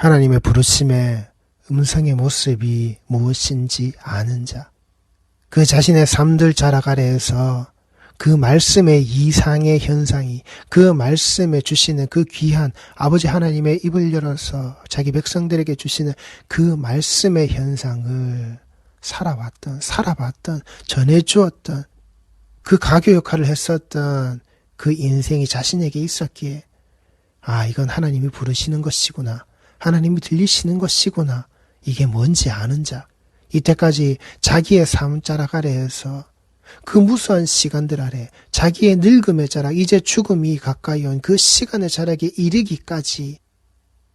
하나님의 부르심의 음성의 모습이 무엇인지 아는 자. 그 자신의 삶들 자락 아래에서 그 말씀의 이상의 현상이 그 말씀에 주시는 그 귀한 아버지 하나님의 입을 열어서 자기 백성들에게 주시는 그 말씀의 현상을 살아왔던, 살아봤던, 전해주었던, 그 가교 역할을 했었던 그 인생이 자신에게 있었기에, 아, 이건 하나님이 부르시는 것이구나. 하나님이 들리시는 것이구나. 이게 뭔지 아는 자. 이때까지 자기의 삶 자락 아래에서 그 무수한 시간들 아래 자기의 늙음의 자락, 이제 죽음이 가까이 온 그 시간의 자락에 이르기까지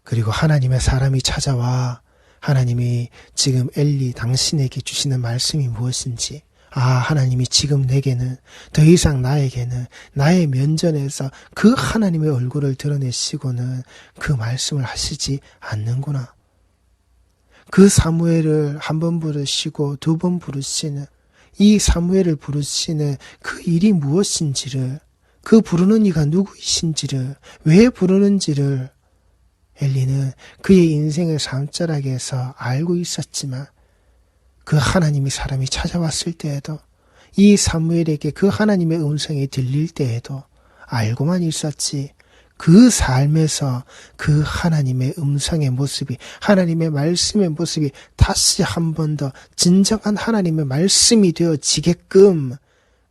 그리고 하나님의 사람이 찾아와 하나님이 지금 엘리 당신에게 주시는 말씀이 무엇인지 아, 하나님이 지금 내게는 더 이상 나에게는 나의 면전에서 그 하나님의 얼굴을 드러내시고는 그 말씀을 하시지 않는구나. 그 사무엘을 한 번 부르시고 두 번 부르시는 이 사무엘을 부르시는 그 일이 무엇인지를 그 부르는 이가 누구이신지를 왜 부르는지를 엘리는 그의 인생의 삶자락에서 알고 있었지만 그 하나님이 사람이 찾아왔을 때에도 이 사무엘에게 그 하나님의 음성이 들릴 때에도 알고만 있었지 그 삶에서 그 하나님의 음성의 모습이 하나님의 말씀의 모습이 다시 한 번 더 진정한 하나님의 말씀이 되어지게끔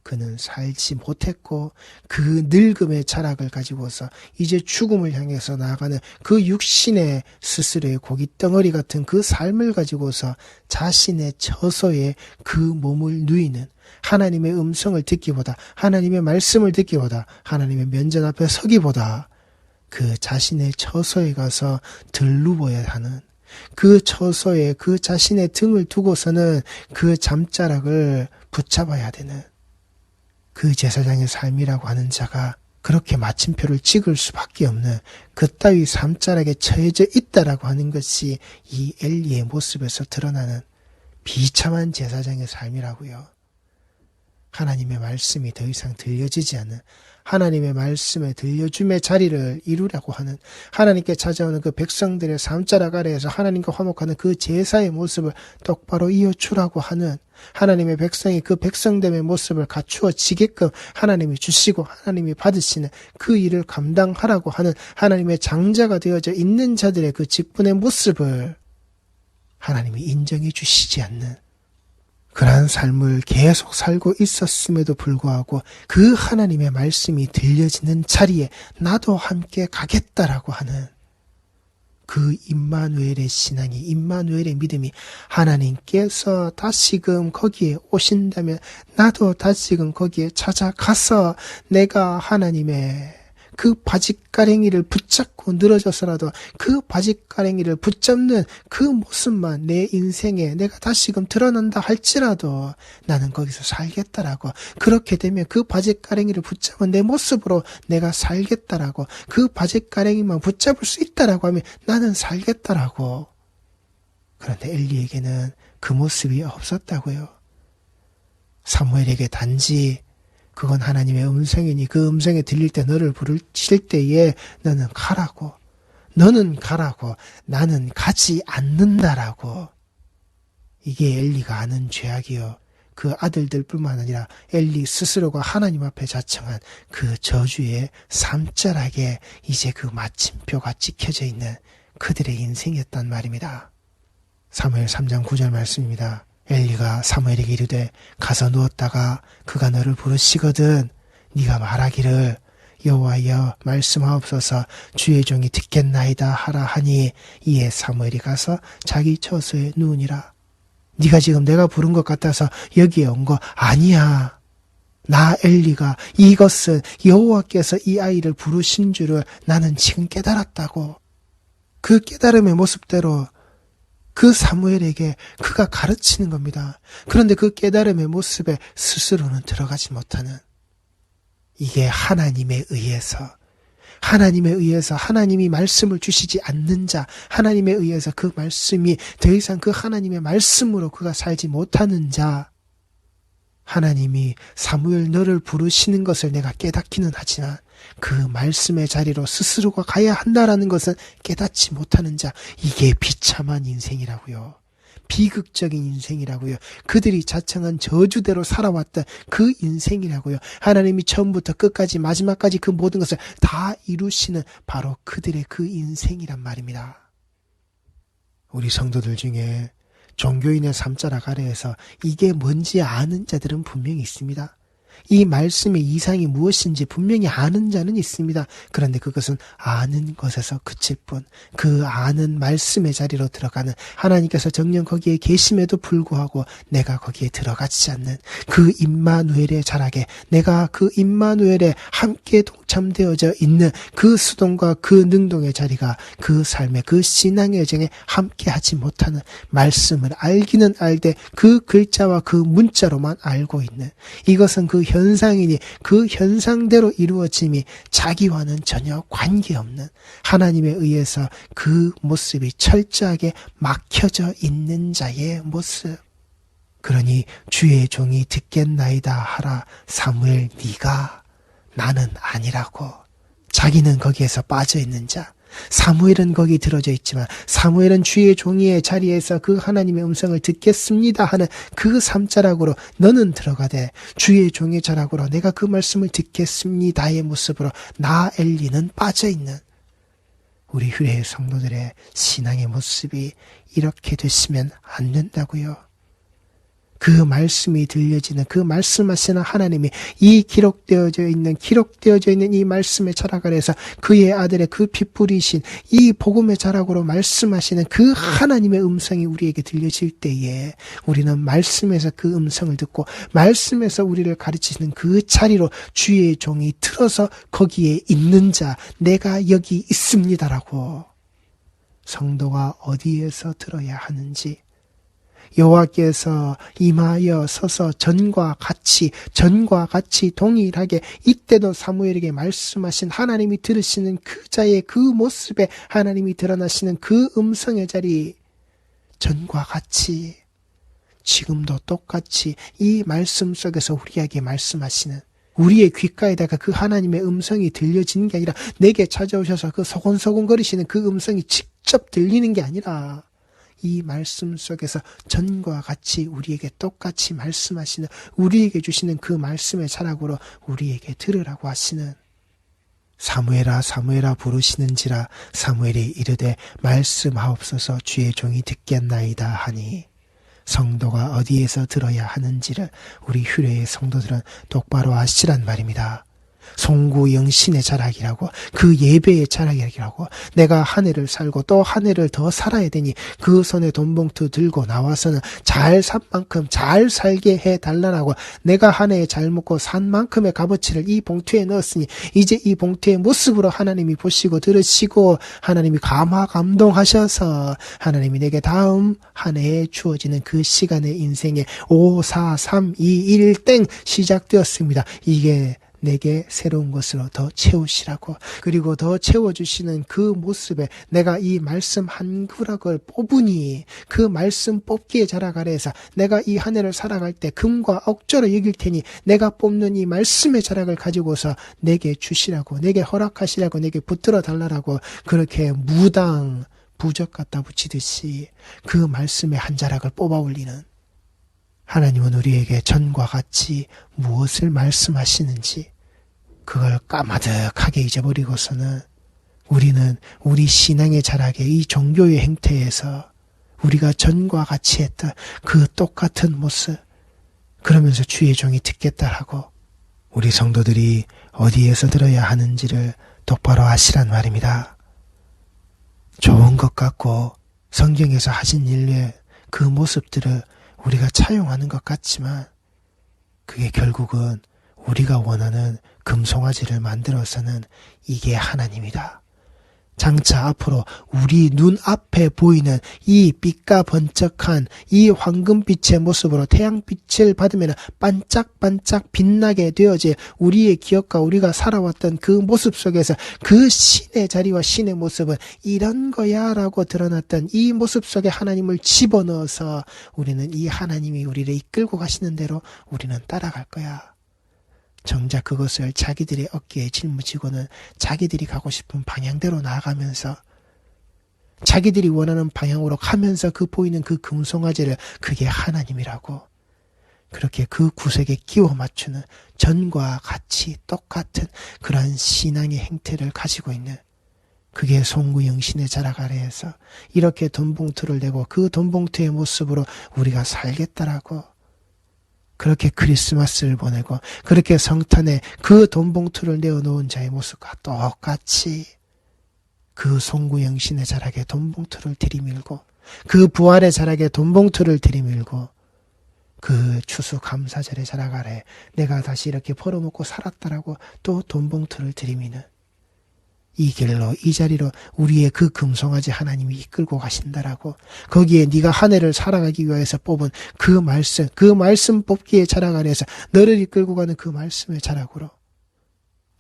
그는 살지 못했고 그 늙음의 자락을 가지고서 이제 죽음을 향해서 나아가는 그 육신의 스스로의 고기 덩어리 같은 그 삶을 가지고서 자신의 처소에 그 몸을 누이는 하나님의 음성을 듣기보다 하나님의 말씀을 듣기보다 하나님의 면전 앞에 서기보다 그 자신의 처소에 가서 들누워야 하는 그 처소에 그 자신의 등을 두고서는 그 잠자락을 붙잡아야 되는 그 제사장의 삶이라고 하는 자가 그렇게 마침표를 찍을 수밖에 없는 그따위 삶자락에 처해져 있다라고 하는 것이 이 엘리의 모습에서 드러나는 비참한 제사장의 삶이라고요. 하나님의 말씀이 더 이상 들려지지 않는 하나님의 말씀에 들려줌의 자리를 이루려고 하는 하나님께 찾아오는 그 백성들의 삶자락 아래에서 하나님과 화목하는 그 제사의 모습을 똑바로 이어주라고 하는 하나님의 백성이 그 백성됨의 모습을 갖추어지게끔 하나님이 주시고 하나님이 받으시는 그 일을 감당하라고 하는 하나님의 장자가 되어져 있는 자들의 그 직분의 모습을 하나님이 인정해 주시지 않는 그러한 삶을 계속 살고 있었음에도 불구하고 그 하나님의 말씀이 들려지는 자리에 나도 함께 가겠다라고 하는 그 임마누엘의 신앙이 임마누엘의 믿음이 하나님께서 다시금 거기에 오신다면 나도 다시금 거기에 찾아가서 내가 하나님의 그 바짓가랭이를 붙잡고 늘어져서라도 그 바짓가랭이를 붙잡는 그 모습만 내 인생에 내가 다시금 드러난다 할지라도 나는 거기서 살겠다라고 그렇게 되면 그 바짓가랭이를 붙잡은 내 모습으로 내가 살겠다라고 그 바짓가랭이만 붙잡을 수 있다라고 하면 나는 살겠다라고 그런데 엘리에게는 그 모습이 없었다고요. 사무엘에게 단지 그건 하나님의 음성이니 그 음성에 들릴 때 너를 부르실 때에 너는 가라고. 너는 가라고. 나는 가지 않는다라고. 이게 엘리가 아는 죄악이요. 그 아들들뿐만 아니라 엘리 스스로가 하나님 앞에 자청한 그 저주의 삼자락에 이제 그 마침표가 찍혀져 있는 그들의 인생이었단 말입니다. 사무엘 3장 9절 말씀입니다. 엘리가 사무엘에게 이르되 가서 누웠다가 그가 너를 부르시거든 네가 말하기를 여호와여 말씀하옵소서 주의 종이 듣겠나이다 하라 하니 이에 사무엘이 가서 자기 처소에 누우니라. 네가 지금 내가 부른 것 같아서 여기에 온 거 아니야. 나 엘리가 이것은 여호와께서 이 아이를 부르신 줄을 나는 지금 깨달았다고. 그 깨달음의 모습대로 그 사무엘에게 그가 가르치는 겁니다. 그런데 그 깨달음의 모습에 스스로는 들어가지 못하는 이게 하나님에 의해서 하나님에 의해서 하나님이 말씀을 주시지 않는 자, 하나님에 의해서 그 말씀이 더 이상 그 하나님의 말씀으로 그가 살지 못하는 자, 하나님이 사무엘 너를 부르시는 것을 내가 깨닫기는 하지만 그 말씀의 자리로 스스로가 가야 한다라는 것은 깨닫지 못하는 자, 이게 비참한 인생이라고요. 비극적인 인생이라고요. 그들이 자청한 저주대로 살아왔던 그 인생이라고요. 하나님이 처음부터 끝까지 마지막까지 그 모든 것을 다 이루시는 바로 그들의 그 인생이란 말입니다. 우리 성도들 중에 종교인의 삼자락 아래에서 이게 뭔지 아는 자들은 분명히 있습니다. 이 말씀의 이상이 무엇인지 분명히 아는 자는 있습니다. 그런데 그것은 아는 것에서 그칠 뿐, 그 아는 말씀의 자리로 들어가는 하나님께서 정녕 거기에 계심에도 불구하고 내가 거기에 들어가지 않는 그 임마누엘의 자락에 내가 그 임마누엘에 함께 동 참되어져 있는 그 수동과 그 능동의 자리가 그 삶의 그 신앙의 여정에 함께 하지 못하는 말씀을 알기는 알되 그 글자와 그 문자로만 알고 있는 이것은 그 현상이니 그 현상대로 이루어짐이 자기와는 전혀 관계없는 하나님에 의해서 그 모습이 철저하게 막혀져 있는 자의 모습. 그러니 주의 종이 듣겠나이다 하라 사무엘 네가 나는 아니라고. 자기는 거기에서 빠져 있는 자. 사무엘은 거기 들어져 있지만 사무엘은 주의 종이의 자리에서 그 하나님의 음성을 듣겠습니다 하는 그 삼자락으로 너는 들어가되 주의 종의 자락으로 내가 그 말씀을 듣겠습니다의 모습으로 나 엘리는 빠져 있는. 우리 휴례의 성도들의 신앙의 모습이 이렇게 됐으면 안 된다고요. 그 말씀이 들려지는 그 말씀하시는 하나님이 이 기록되어져 있는 기록되어져 있는 이 말씀의 자락 아래서 그의 아들의 그 핏뿌리신 이 복음의 자락으로 말씀하시는 그 하나님의 음성이 우리에게 들려질 때에 우리는 말씀에서 그 음성을 듣고 말씀에서 우리를 가르치시는 그 자리로 주의 종이 들어서 거기에 있는 자 내가 여기 있습니다라고 성도가 어디에서 들어야 하는지 여호와께서 임하여 서서 전과 같이 전과 같이 동일하게 이때도 사무엘에게 말씀하신 하나님이 들으시는 그 자의 그 모습에 하나님이 드러나시는 그 음성의 자리 전과 같이 지금도 똑같이 이 말씀 속에서 우리에게 말씀하시는 우리의 귓가에다가 그 하나님의 음성이 들려지는 게 아니라 내게 찾아오셔서 그 소곤소곤 거리시는 그 음성이 직접 들리는 게 아니라 이 말씀 속에서 전과 같이 우리에게 똑같이 말씀하시는 우리에게 주시는 그 말씀의 자락으로 우리에게 들으라고 하시는 사무엘아 사무엘아 부르시는지라 사무엘이 이르되 말씀하옵소서 주의 종이 듣겠나이다 하니 성도가 어디에서 들어야 하는지를 우리 휴례의 성도들은 똑바로 아시란 말입니다. 송구 영 신의 자락이라고 그 예배의 자락이라고 내가 한 해를 살고 또 한 해를 더 살아야 되니 그 손에 돈봉투 들고 나와서는 잘 산 만큼 잘 살게 해 달라라고 내가 한 해에 잘 먹고 산 만큼의 값어치를 이 봉투에 넣었으니 이제 이 봉투의 모습으로 하나님이 보시고 들으시고 하나님이 감화 감동하셔서 하나님이 내게 다음 한 해에 주어지는 그 시간의 인생에 5, 4, 3, 2, 1, 땡 시작되었습니다. 이게 내게 새로운 것으로 더 채우시라고. 그리고 더 채워주시는 그 모습에 내가 이 말씀 한 구락을 뽑으니 그 말씀 뽑기의 자락 아래에서 내가 이 한 해를 살아갈 때 금과 억조로 여길 테니 내가 뽑는 이 말씀의 자락을 가지고서 내게 주시라고 내게 허락하시라고 내게 붙들어 달라라고 그렇게 무당 부적 갖다 붙이듯이 그 말씀의 한 자락을 뽑아 올리는 하나님은 우리에게 전과 같이 무엇을 말씀하시는지 그걸 까마득하게 잊어버리고서는 우리는 우리 신앙의 자락에 이 종교의 행태에서 우리가 전과 같이 했던 그 똑같은 모습 그러면서 주의 종이 듣겠다 하고 우리 성도들이 어디에서 들어야 하는지를 똑바로 아시란 말입니다. 좋은 것 같고 성경에서 하신 일의 그 모습들을 우리가 차용하는 것 같지만 그게 결국은 우리가 원하는 금송아지를 만들어서는 이게 하나님이다. 장차 앞으로 우리 눈 앞에 보이는 이 빛과 번쩍한 이 황금빛의 모습으로 태양빛을 받으면 반짝반짝 빛나게 되어질 우리의 기억과 우리가 살아왔던 그 모습 속에서 그 신의 자리와 신의 모습은 이런 거야 라고 드러났던 이 모습 속에 하나님을 집어넣어서 우리는 이 하나님이 우리를 이끌고 가시는 대로 우리는 따라갈 거야. 정작 그것을 자기들의 어깨에 짊어지고는 자기들이 가고 싶은 방향대로 나아가면서 자기들이 원하는 방향으로 가면서 그 보이는 그 금송아지를 그게 하나님이라고 그렇게 그 구색에 끼워 맞추는 전과 같이 똑같은 그러한 신앙의 행태를 가지고 있는 그게 송구영 신의 자락 아래에서 이렇게 돈봉투를 내고 그 돈봉투의 모습으로 우리가 살겠다라고 그렇게 크리스마스를 보내고 그렇게 성탄에 그 돈봉투를 내어놓은 자의 모습과 똑같이 그 송구영신의 자락에 돈봉투를 들이밀고 그 부활의 자락에 돈봉투를 들이밀고 그 추수감사절의 자락 아래 내가 다시 이렇게 벌어먹고 살았다라고 또 돈봉투를 들이미는 이 길로 이 자리로 우리의 그 금송아지 하나님이 이끌고 가신다라고. 거기에 네가 한 해를 살아가기 위해서 뽑은 그 말씀 그 말씀 뽑기의 자락 아래에서 너를 이끌고 가는 그 말씀의 자락으로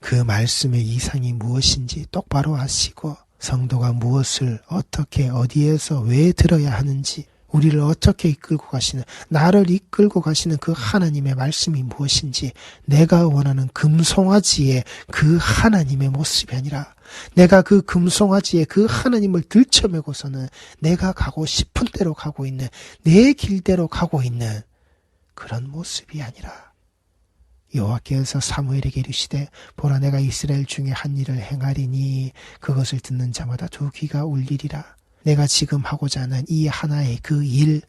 그 말씀의 이상이 무엇인지 똑바로 아시고 성도가 무엇을 어떻게 어디에서 왜 들어야 하는지 우리를 어떻게 이끌고 가시는 나를 이끌고 가시는 그 하나님의 말씀이 무엇인지 내가 원하는 금송아지의 그 하나님의 모습이 아니라 내가 그 금송아지의 그 하나님을 들쳐매고서는 내가 가고 싶은 대로 가고 있는 내 길대로 가고 있는 그런 모습이 아니라 여호와께서 사무엘에게 이르시되 보라 내가 이스라엘 중에 한 일을 행하리니 그것을 듣는 자마다 두 귀가 울리리라 내가 지금 하고자 하는 이 하나의 그 일,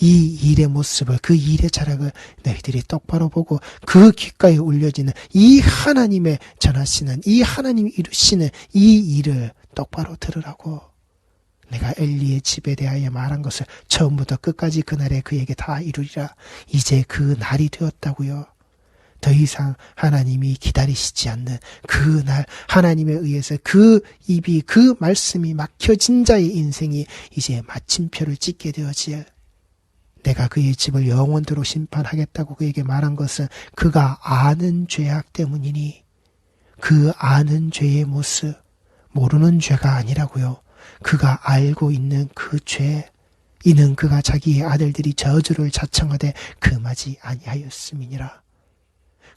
이 일의 모습을, 그 일의 자락을 너희들이 똑바로 보고 그 귓가에 울려지는 이 하나님의 전하시는, 이 하나님이 이루시는 이 일을 똑바로 들으라고 내가 엘리의 집에 대하여 말한 것을 처음부터 끝까지 그날에 그에게 다 이루리라. 이제 그 날이 되었다고요. 더 이상 하나님이 기다리시지 않는 그날 하나님에 의해서 그 입이 그 말씀이 막혀진 자의 인생이 이제 마침표를 찍게 되어질 내가 그의 집을 영원토록 심판하겠다고 그에게 말한 것은 그가 아는 죄악 때문이니 그 아는 죄의 모습 모르는 죄가 아니라고요. 그가 알고 있는 그 죄, 이는 그가 자기의 아들들이 저주를 자청하되 금하지 아니하였음이니라.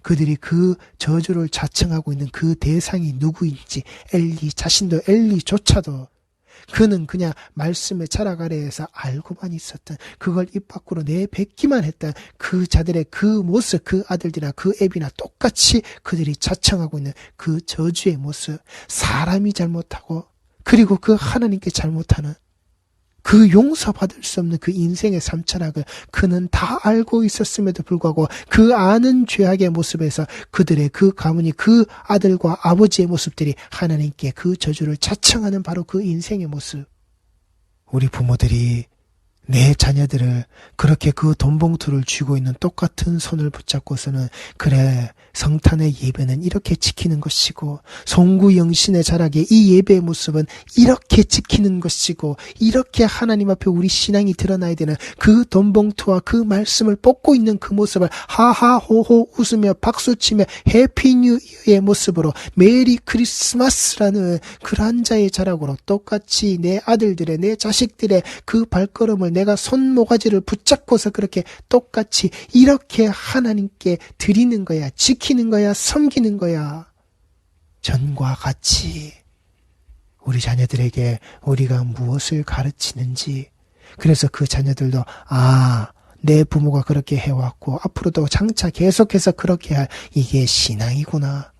그들이 그 저주를 자청하고 있는 그 대상이 누구인지 엘리 자신도 엘리조차도 그는 그냥 말씀의 자락 아래에서 알고만 있었던 그걸 입 밖으로 내뱉기만 했던 그 자들의 그 모습 그 아들들이나 그 애비나 똑같이 그들이 자청하고 있는 그 저주의 모습 사람이 잘못하고 그리고 그 하나님께 잘못하는 그 용서받을 수 없는 그 인생의 삼천학을 그는 다 알고 있었음에도 불구하고 그 아는 죄악의 모습에서 그들의 그 가문이 그 아들과 아버지의 모습들이 하나님께 그 저주를 자청하는 바로 그 인생의 모습. 우리 부모들이 내 자녀들을 그렇게 그 돈봉투를 쥐고 있는 똑같은 손을 붙잡고서는 그래 성탄의 예배는 이렇게 지키는 것이고 송구 영신의 자락의 이 예배의 모습은 이렇게 지키는 것이고 이렇게 하나님 앞에 우리 신앙이 드러나야 되는 그 돈봉투와 그 말씀을 뽑고 있는 그 모습을 하하호호 웃으며 박수치며 해피 뉴 이어의 모습으로 메리 크리스마스라는 그러한 자의 자락으로 똑같이 내 아들들의 내 자식들의 그 발걸음을 내가 손모가지를 붙잡고서 그렇게 똑같이 이렇게 하나님께 드리는 거야. 지키는 거야. 섬기는 거야. 전과 같이 우리 자녀들에게 우리가 무엇을 가르치는지 그래서 그 자녀들도 아, 내 부모가 그렇게 해왔고 앞으로도 장차 계속해서 그렇게 할 이게 신앙이구나.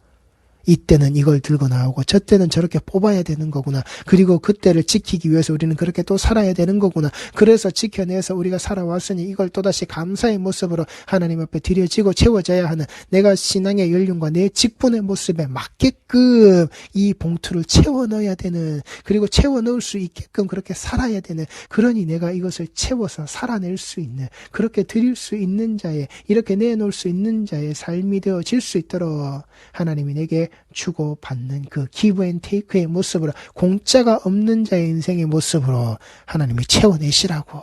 이때는 이걸 들고 나오고 저 때는 저렇게 뽑아야 되는 거구나. 그리고 그때를 지키기 위해서 우리는 그렇게 또 살아야 되는 거구나. 그래서 지켜내서 우리가 살아왔으니 이걸 또다시 감사의 모습으로 하나님 앞에 드려지고 채워져야 하는 내가 신앙의 연륜과 내 직분의 모습에 맞게끔 이 봉투를 채워 넣어야 되는 그리고 채워 넣을 수 있게끔 그렇게 살아야 되는 그러니 내가 이것을 채워서 살아낼 수 있는 그렇게 드릴 수 있는 자의 이렇게 내놓을 수 있는 자의 삶이 되어질 수 있도록 하나님이 내게 주고 받는 그 기브 앤 테이크의 모습으로 공짜가 없는 자의 인생의 모습으로 하나님이 채워내시라고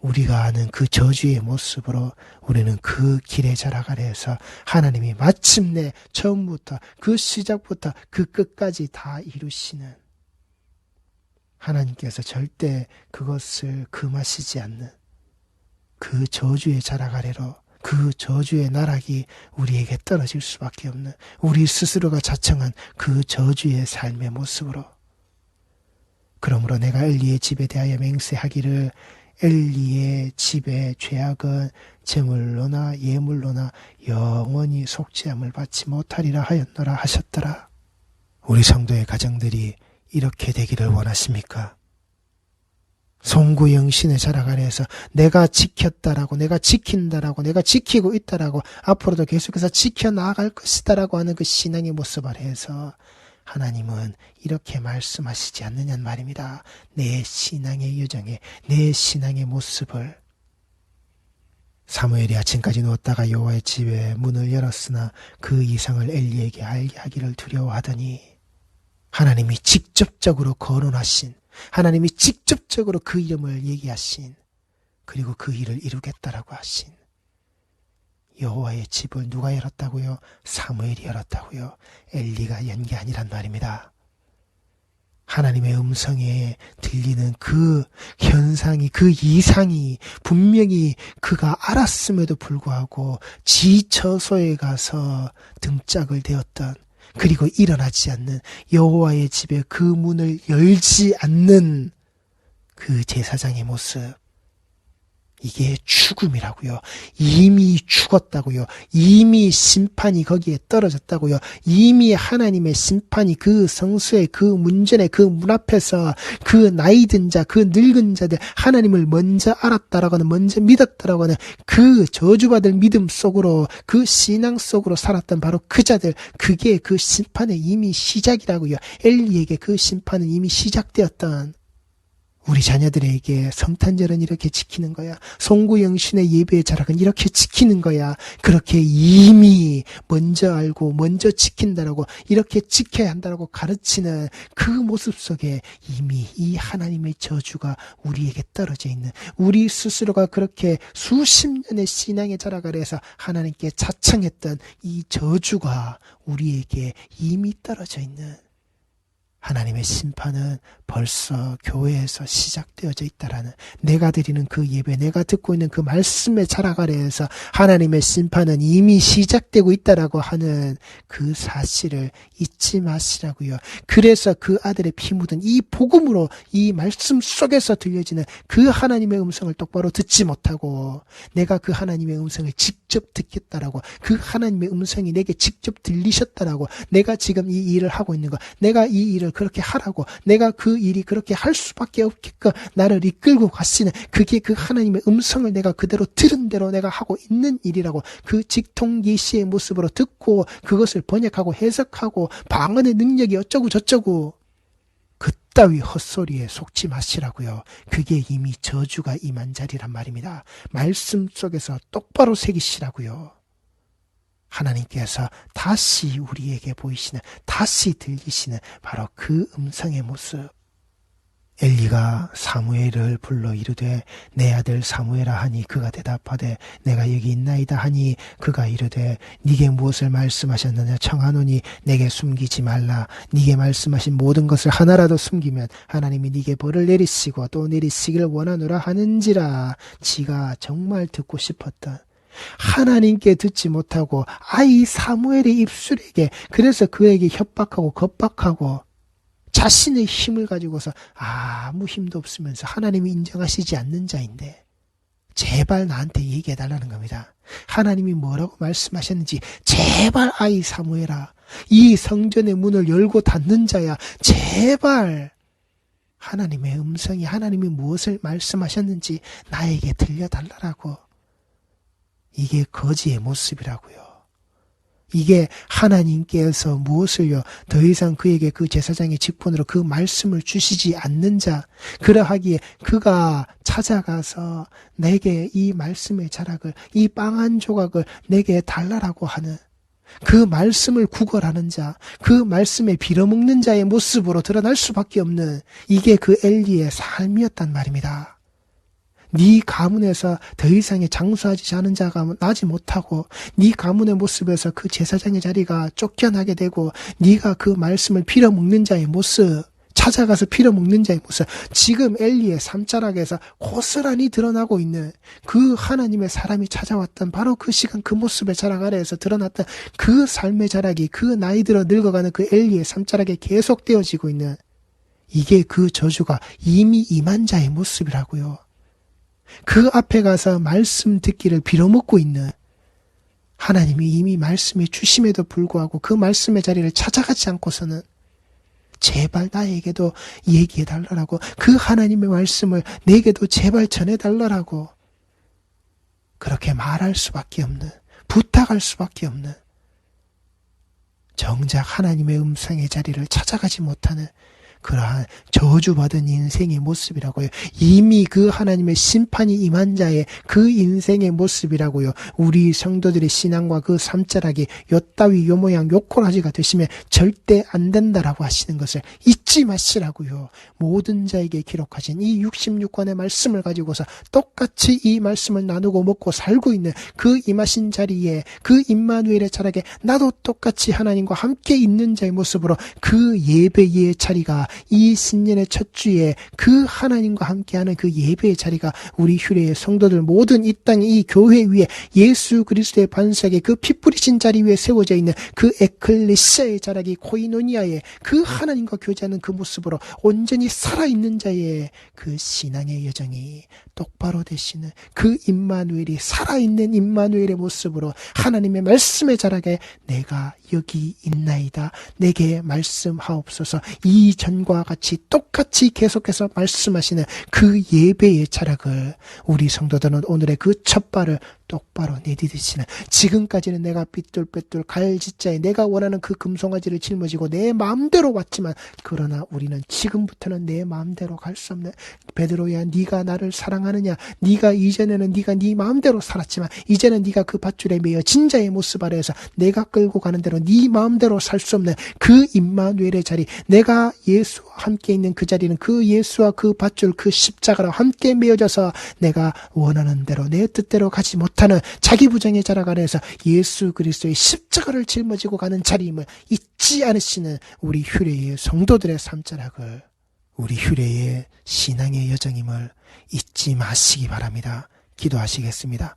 우리가 아는 그 저주의 모습으로 우리는 그 길의 자락 아래에서 하나님이 마침내 처음부터 그 시작부터 그 끝까지 다 이루시는 하나님께서 절대 그것을 금하시지 않는 그 저주의 아래로 그 저주의 나락이 우리에게 떨어질 수밖에 없는 우리 스스로가 자청한 그 저주의 삶의 모습으로 그러므로 내가 엘리의 집에 대하여 맹세하기를 엘리의 집의 죄악은 제물로나 예물로나 영원히 속죄함을 받지 못하리라 하였노라 하셨더라. 우리 성도의 가정들이 이렇게 되기를 원하십니까? 송구영 신의 자락 아래에서 내가 지켰다라고 내가 지킨다라고 내가 지키고 있다라고 앞으로도 계속해서 지켜나갈 것이다라고 하는 그 신앙의 모습 아래에서 하나님은 이렇게 말씀하시지 않느냐는 말입니다. 내 신앙의 여정에 내 신앙의 모습을 사무엘이 아침까지 누웠다가 여호와의 집에 문을 열었으나 그 이상을 엘리에게 알게 하기를 두려워하더니 하나님이 직접적으로 거론하신 하나님이 직접적으로 그 이름을 얘기하신 그리고 그 일을 이루겠다라고 하신 여호와의 집을 누가 열었다고요? 사무엘이 열었다고요. 엘리가 연 게 아니란 말입니다. 하나님의 음성에 들리는 그 현상이, 그 이상이 분명히 그가 알았음에도 불구하고 지처소에 가서 등짝을 대었던 그리고 일어나지 않는 여호와의 집에 그 문을 열지 않는 그 제사장의 모습. 이게 죽음이라고요. 이미 죽었다고요. 이미 심판이 거기에 떨어졌다고요. 이미 하나님의 심판이 그 성수의 그 문전의 그 문 앞에서 그 나이든 자, 그 늙은 자들 하나님을 먼저 알았다라고 하는 먼저 믿었다라고 하는 그 저주받을 믿음 속으로 그 신앙 속으로 살았던 바로 그 자들 그게 그 심판의 이미 시작이라고요. 엘리에게 그 심판은 이미 시작되었던 우리 자녀들에게 성탄절은 이렇게 지키는 거야. 송구영 신의 예배의 자락은 이렇게 지키는 거야. 그렇게 이미 먼저 알고 먼저 지킨다라고 이렇게 지켜야 한다라고 가르치는 그 모습 속에 이미 이 하나님의 저주가 우리에게 떨어져 있는 우리 스스로가 그렇게 수십 년의 신앙의 자락 아래에서 하나님께 자청했던 이 저주가 우리에게 이미 떨어져 있는 하나님의 심판은 벌써 교회에서 시작되어져 있다라는 내가 드리는 그 예배, 내가 듣고 있는 그 말씀의 자락 아래에서 하나님의 심판은 이미 시작되고 있다라고 하는 그 사실을 잊지 마시라고요. 그래서 그 아들의 피 묻은 이 복음으로 이 말씀 속에서 들려지는 그 하나님의 음성을 똑바로 듣지 못하고 내가 그 하나님의 음성을 직접 듣겠다라고 그 하나님의 음성이 내게 직접 들리셨다라고 내가 지금 이 일을 하고 있는 거 내가 이 일을 그렇게 하라고 내가 그 일이 그렇게 할 수밖에 없게끔 나를 이끌고 가시는 그게 그 하나님의 음성을 내가 그대로 들은 대로 내가 하고 있는 일이라고 그 직통기시의 모습으로 듣고 그것을 번역하고 해석하고 방언의 능력이 어쩌고 저쩌고 그따위 헛소리에 속지 마시라고요. 그게 이미 저주가 임한 자리란 말입니다. 말씀 속에서 똑바로 새기시라고요. 하나님께서 다시 우리에게 보이시는, 다시 들리시는 바로 그 음성의 모습. 엘리가 사무엘을 불러 이르되 내 아들 사무엘아 하니 그가 대답하되 내가 여기 있나이다 하니 그가 이르되 네게 무엇을 말씀하셨느냐? 청하노니 내게 숨기지 말라. 네게 말씀하신 모든 것을 하나라도 숨기면 하나님이 네게 벌을 내리시고 또 내리시기를 원하노라 하는지라. 지가 정말 듣고 싶었던 하나님께 듣지 못하고 아이 사무엘의 입술에게 그래서 그에게 협박하고 겁박하고 자신의 힘을 가지고서 아무 힘도 없으면서 하나님이 인정하시지 않는 자인데 제발 나한테 얘기해 달라는 겁니다. 하나님이 뭐라고 말씀하셨는지 제발 아이 사무엘아 이 성전의 문을 열고 닫는 자야 제발 하나님의 음성이 하나님이 무엇을 말씀하셨는지 나에게 들려달라고 이게 거지의 모습이라고요. 이게 하나님께서 무엇을요, 더 이상 그에게 그 제사장의 직분으로 그 말씀을 주시지 않는 자, 그러하기에 그가 찾아가서 내게 이 말씀의 자락을, 이 빵 한 조각을 내게 달라라고 하는 그 말씀을 구걸하는 자, 그 말씀에 빌어먹는 자의 모습으로 드러날 수밖에 없는 이게 그 엘리의 삶이었단 말입니다. 네 가문에서 더 이상의 장수하지 않은 자가 나지 못하고 네 가문의 모습에서 그 제사장의 자리가 쫓겨나게 되고 네가 그 말씀을 빌어 먹는 자의 모습 찾아가서 빌어먹는 자의 모습, 지금 엘리의 삼자락에서 고스란히 드러나고 있는 그 하나님의 사람이 찾아왔던 바로 그 시간 그 모습의 자락 아래에서 드러났던 그 삶의 자락이 그 나이 들어 늙어가는 그 엘리의 삼자락에 계속되어지고 있는 이게 그 저주가 이미 임한 자의 모습이라고요. 그 앞에 가서 말씀 듣기를 빌어먹고 있는 하나님이 이미 말씀해 주심에도 불구하고 그 말씀의 자리를 찾아가지 않고서는 제발 나에게도 얘기해 달라라고 그 하나님의 말씀을 내게도 제발 전해 달라라고 그렇게 말할 수밖에 없는 부탁할 수밖에 없는 정작 하나님의 음성의 자리를 찾아가지 못하는 그러한 저주받은 인생의 모습이라고요. 이미 그 하나님의 심판이 임한 자의 그 인생의 모습이라고요. 우리 성도들의 신앙과 그 삼자락이 요따위 요모양 요코라지가 되시면 절대 안 된다라고 하시는 것을 잊지 마시라고요. 모든 자에게 기록하신 이 66권의 말씀을 가지고서 똑같이 이 말씀을 나누고 먹고 살고 있는 그 임하신 자리에 그 임마누엘의 자락에 나도 똑같이 하나님과 함께 있는 자의 모습으로 그 예배의 자리가 이 신년의 첫 주에 그 하나님과 함께하는 그 예배의 자리가 우리 휴례의 성도들 모든 이 땅 이 교회 위에 예수 그리스도의 반석에 그 피 뿌리신 자리 위에 세워져 있는 그 에클레시아의 자락이 코이노니아의 그 하나님과 교제하는 그 모습으로 온전히 살아있는 자의 그 신앙의 여정이 똑바로 되시는 그 임마누엘이 살아있는 임마누엘의 모습으로 하나님의 말씀의 자락에 내가 여기 있나이다. 내게 말씀하옵소서. 이 전과 같이 똑같이 계속해서 말씀하시는 그 예배의 자락을 우리 성도들은 오늘의 그 첫 발을 똑바로 내디디시는 지금까지는 내가 삐뚤빼뚤 갈짓자에 내가 원하는 그 금송아지를 짊어지고 내 마음대로 왔지만 그러나 우리는 지금부터는 내 마음대로 갈 수 없는 베드로야 네가 나를 사랑하느냐? 네가 이전에는 네가 네 마음대로 살았지만 이제는 네가 그 밧줄에 매여 진자의 모습 아래에서 내가 끌고 가는 대로 네 마음대로 살 수 없는 그 임마누엘의 자리 내가 예수와 함께 있는 그 자리는 그 예수와 그 밧줄 그 십자가로 함께 매어져서 내가 원하는 대로 내 뜻대로 가지 못 못하는 자기 부정의 아래에서 예수 그리스도의 십자가를 짊어지고 가는 자리임을 잊지 않으시는 우리 휴례의 성도들의 삶자락을 우리 휴례의 신앙의 여정임을 잊지 마시기 바랍니다. 기도하시겠습니다.